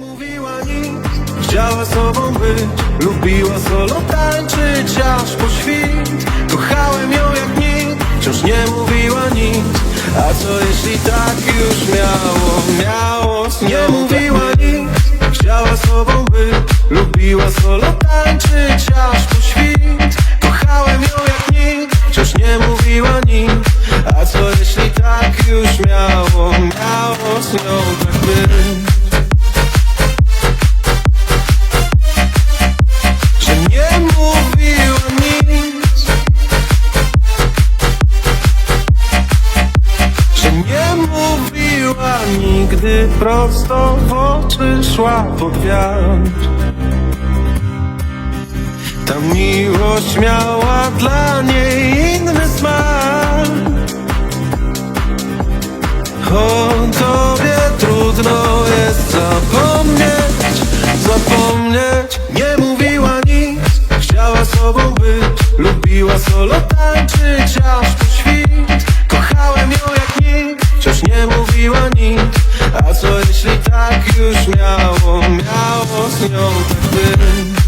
mówiła nic, chciała sobą być Lubiła solo tańczyć aż po świt. Kochałem ją jak nikt, wciąż nie mówiła nic. A co jeśli tak już miało, miało Nie mówiła nic, chciała sobą być Lubiła solo tańczyć aż po świt. Kochałem ją jak nikt, wciąż nie mówiła nic. A co jeśli tak już miało, miało z nią nigdy prosto w oczy szła pod wiatr. Ta miłość miała dla niej inny smak. O tobie trudno jest zapomnieć, zapomnieć. Nie mówiła nic, chciała sobą być Lubiła solo tańczyć aż po świt już miało, miało z nią tak być